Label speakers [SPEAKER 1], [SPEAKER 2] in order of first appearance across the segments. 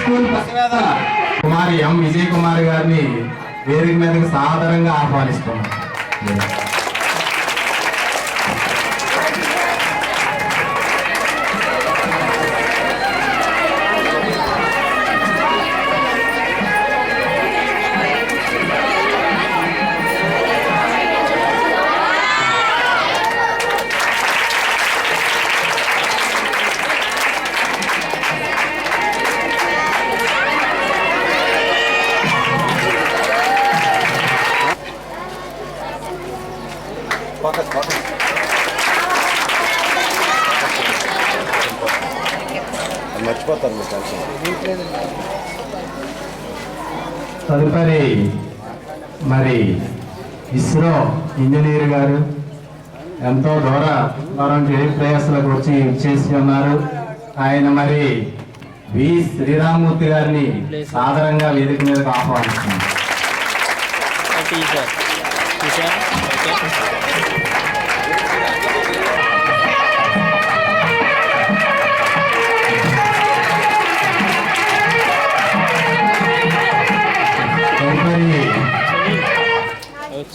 [SPEAKER 1] School Kumari M Vijay Kumar గారిని వేదిక మీదకి సాదరంగా ఆహ్వానిస్తున్నాం.
[SPEAKER 2] మర్చిపోతారు మీరు
[SPEAKER 1] తదుపరి మరి ఇస్రో ఇంజనీర్ గారు ఎంతో దూర దూరం ప్రయాసాలకు వచ్చి చేసి ఉన్నారు. ఆయన మరి వి శ్రీరామూర్తి గారిని సాధారణంగా వేదిక మీదకు ఆహ్వానిస్తున్నారు.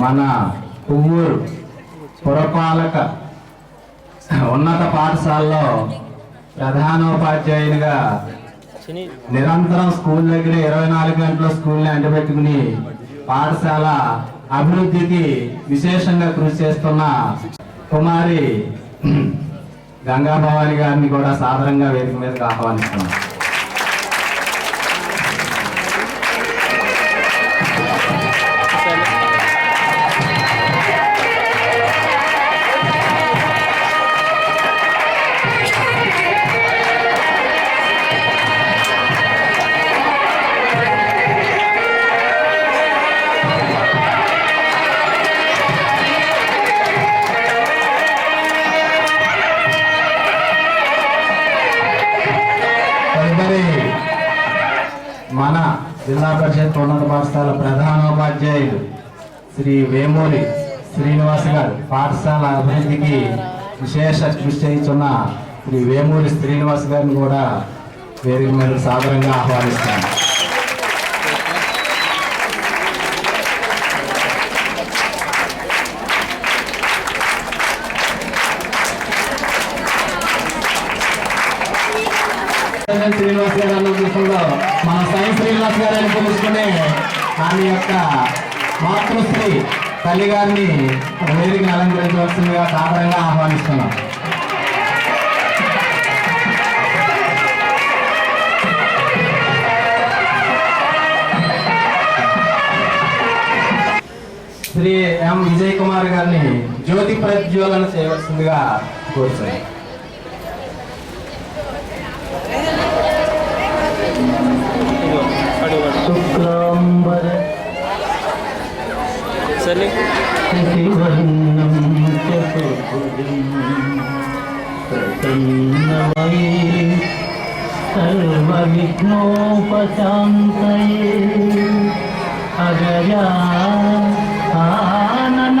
[SPEAKER 1] మన పువ్వూరు పురపాలక ఉన్నత పాఠశాలలో ప్రధానోపాధ్యాయునిగా నిరంతరం స్కూల్ దగ్గర ఇరవై నాలుగు గంటల స్కూల్ని అంటబెట్టుకుని పాఠశాల అభివృద్ధికి విశేషంగా కృషి చేస్తున్న కుమారి గంగాభవాని గారిని కూడా సాధారణంగా వేదిక మీదకి ఆహ్వానిస్తున్నాం. తదుపరి మన జిల్లా పరిషత్ ఉన్నత పాఠశాల ప్రధానోపాధ్యాయులు శ్రీ వేమూరి శ్రీనివాస్ గారు పాఠశాల అభివృద్ధికి విశేష కృషి చేస్తున్న శ్రీ వేమూరి శ్రీనివాస్ గారిని కూడా వేదిక మీద సాదరంగా ఆహ్వానిస్తాను శ్రీనివాస్ గారు అన్న విషయంలో మన సాయి శ్రీనివాస్ గారు అని పిలుచుకునే ఆమె యొక్క మాతృశ్రీ తల్లి గారిని వేదికను అలంకరించవలసిందిగా సాధారణంగా ఆహ్వానిస్తున్నాం. శ్రీ ఎం. విజయ్ కుమార్ గారిని జ్యోతి ప్రజ్వలన చేయవలసిందిగా కోరుతున్నాం.
[SPEAKER 3] ప్రసన్నమయీ సర్వవిఘ్నోపశాంతయే। అగజా ఆనన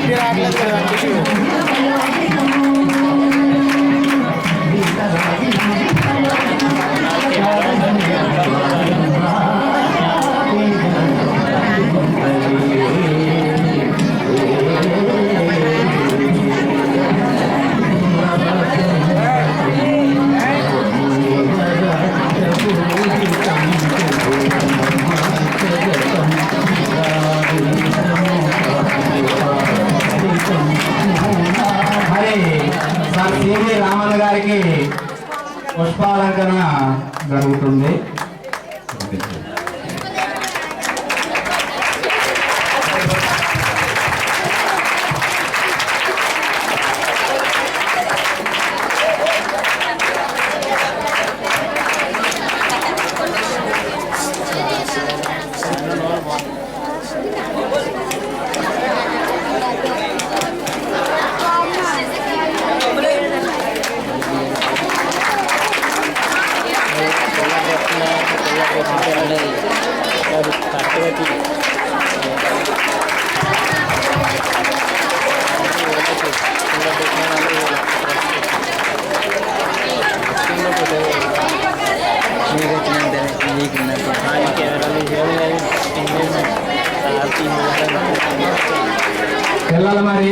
[SPEAKER 2] ఫేస్ క్లారిటీ రావట్లేదు కదా
[SPEAKER 3] వెళ్ళాలి
[SPEAKER 4] మరి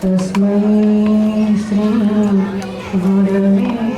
[SPEAKER 3] तस्मै श्री गुरवे